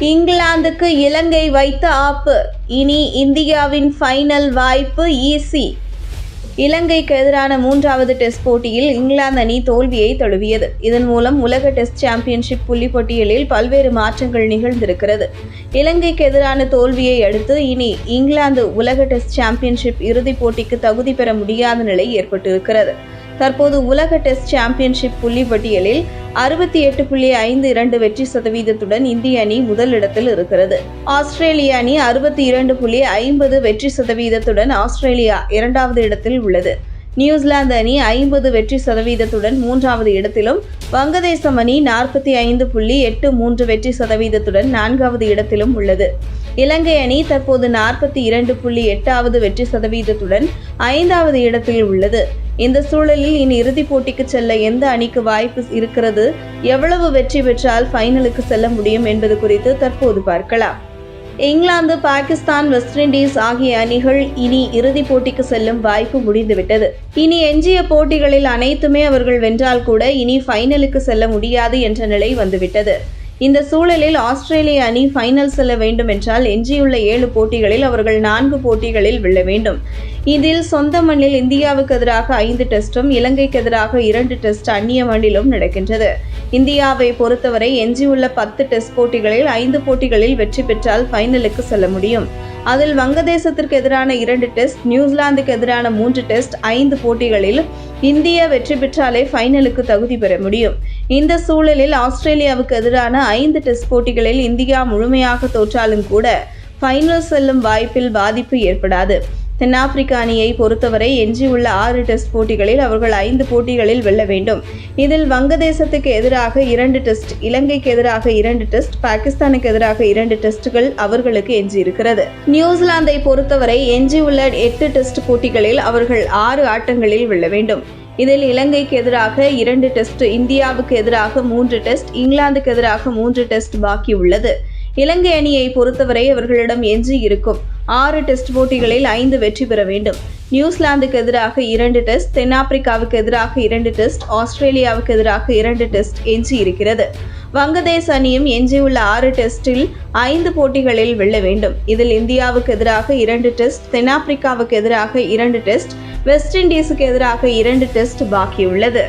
இங்கிலாந்துக்கு இலங்கை வைத்த ஆப்பு. இனி இந்தியாவின் ஃபைனல் வாய்ப்பு ஈசி இலங்கைக்கு எதிரான மூன்றாவது டெஸ்ட் போட்டியில் இங்கிலாந்து அணி தோல்வியை தழுவியது. இதன் மூலம் உலக டெஸ்ட் சாம்பியன்ஷிப் புள்ளி பட்டியலில் பல்வேறு மாற்றங்கள் நிகழ்ந்திருக்கிறது. இலங்கைக்கு எதிரான தோல்வியை அடுத்து இனி இங்கிலாந்து உலக டெஸ்ட் சாம்பியன்ஷிப் இறுதிப் போட்டிக்கு தகுதி பெற முடியாத நிலை ஏற்பட்டிருக்கிறது. தற்போது உலக டெஸ்ட் சாம்பியன்ஷிப் புள்ளி பட்டியலில் அறுபத்தி எட்டு புள்ளி ஐந்து இரண்டு வெற்றி சதவீதத்துடன் இந்திய அணி முதலிடத்தில் இருக்கிறது. ஆஸ்திரேலிய அணி அறுபத்தி இரண்டு புள்ளி ஐம்பது வெற்றி சதவீதத்துடன் ஆஸ்திரேலியா இரண்டாவது இடத்தில் உள்ளது. நியூசிலாந்து அணி ஐம்பது வெற்றி சதவீதத்துடன் மூன்றாவது இடத்திலும் வங்கதேசம் அணி நாற்பத்தி ஐந்து புள்ளி எட்டு மூன்று வெற்றி சதவீதத்துடன் நான்காவது இடத்திலும் உள்ளது. இலங்கை அணி தற்போது நாற்பத்தி இரண்டு புள்ளி எட்டாவது வெற்றி சதவீதத்துடன் ஐந்தாவது இடத்தில் உள்ளது. இந்த சூழலில் இனி இறுதிப் போட்டிக்கு செல்ல எந்த அணிக்கு வாய்ப்பு இருக்கிறது? எவ்வளவு வெற்றி பெற்றால் ஃபைனலுக்கு செல்ல முடியும் என்பது குறித்து தற்போது பார்க்கலாம். இங்கிலாந்து பாகிஸ்தான் வெஸ்ட் இண்டீஸ் ஆகிய அணிகள் இனி இறுதிப் போட்டிக்கு செல்லும் வாய்ப்பு முடிந்துவிட்டது. இனி எஞ்சிய போட்டிகளில் அனைத்துமே அவர்கள் வென்றால் கூட இனி ஃபைனலுக்கு செல்ல முடியாது என்ற நிலை வந்துவிட்டது. இந்த சூழலில் ஆஸ்திரேலிய அணி ஃபைனல் செல்ல வேண்டும் என்றால் எஞ்சியுள்ள ஏழு போட்டிகளில் அவர்கள் நான்கு போட்டிகளில் வெல்ல வேண்டும். இதில் சொந்த மண்ணில் இந்தியாவுக்கு எதிராக ஐந்து டெஸ்டும் இலங்கைக்கு எதிராக இரண்டு டெஸ்ட் அந்நிய மண்ணிலும் நடக்கின்றது. இந்தியாவை பொறுத்தவரை எஞ்சியுள்ள பத்து டெஸ்ட் போட்டிகளில் ஐந்து போட்டிகளில் வெற்றி பெற்றால் ஃபைனலுக்கு செல்ல முடியும். அதில் வங்கதேசத்திற்கு எதிரான இரண்டு டெஸ்ட் நியூசிலாந்துக்கு எதிரான மூன்று டெஸ்ட் ஐந்து போட்டிகளில் இந்தியா வெற்றி பெற்றாலே ஃபைனலுக்கு தகுதி பெற முடியும். இந்த சூழலில் ஆஸ்திரேலியாவுக்கு எதிரான ஐந்து டெஸ்ட் போட்டிகளில் இந்தியா முழுமையாக தோற்றாலும் கூட ஃபைனல் செல்லும் வாய்ப்பில் பாதிப்பு ஏற்படாது. தென்னாப்பிரிக்க அணியை பொறுத்தவரை எஞ்சியுள்ள ஆறு டெஸ்ட் போட்டிகளில் அவர்கள் ஐந்து போட்டிகளில் வெல்ல வேண்டும். இதில் வங்கதேசத்துக்கு எதிராக இரண்டு டெஸ்ட் இலங்கைக்கு எதிராக இரண்டு டெஸ்ட் பாகிஸ்தானுக்கு எதிராக இரண்டு டெஸ்ட்கள் அவர்களுக்கு எஞ்சியிருக்கிறது. நியூசிலாந்தை பொறுத்தவரை எஞ்சியுள்ள எட்டு டெஸ்ட் போட்டிகளில் அவர்கள் ஆறு ஆட்டங்களில் வெல்ல வேண்டும். இதில் இலங்கைக்கு எதிராக இரண்டு டெஸ்ட் இந்தியாவுக்கு எதிராக மூன்று டெஸ்ட் இங்கிலாந்துக்கு எதிராக மூன்று டெஸ்ட் பாக்கி உள்ளது இலங்கை அணியை பொறுத்தவரை அவர்களிடம் எஞ்சி இருக்கும் ஆறு டெஸ்ட் போட்டிகளில் ஐந்து வெற்றி பெற வேண்டும். நியூசிலாந்துக்கு எதிராக இரண்டு டெஸ்ட் தென்னாப்பிரிக்காவுக்கு எதிராக இரண்டு டெஸ்ட் ஆஸ்திரேலியாவுக்கு எதிராக இரண்டு டெஸ்ட் எஞ்சி இருக்கிறது வங்கதேச அணியும் எஞ்சியுள்ள ஆறு டெஸ்டில் ஐந்து போட்டிகளில் வெல்ல வேண்டும். இதில் இந்தியாவுக்கு எதிராக இரண்டு டெஸ்ட் தென்னாப்பிரிக்காவுக்கு எதிராக இரண்டு டெஸ்ட் வெஸ்ட் இண்டீஸுக்கு எதிராக இரண்டு டெஸ்ட் பாக்கியுள்ளது.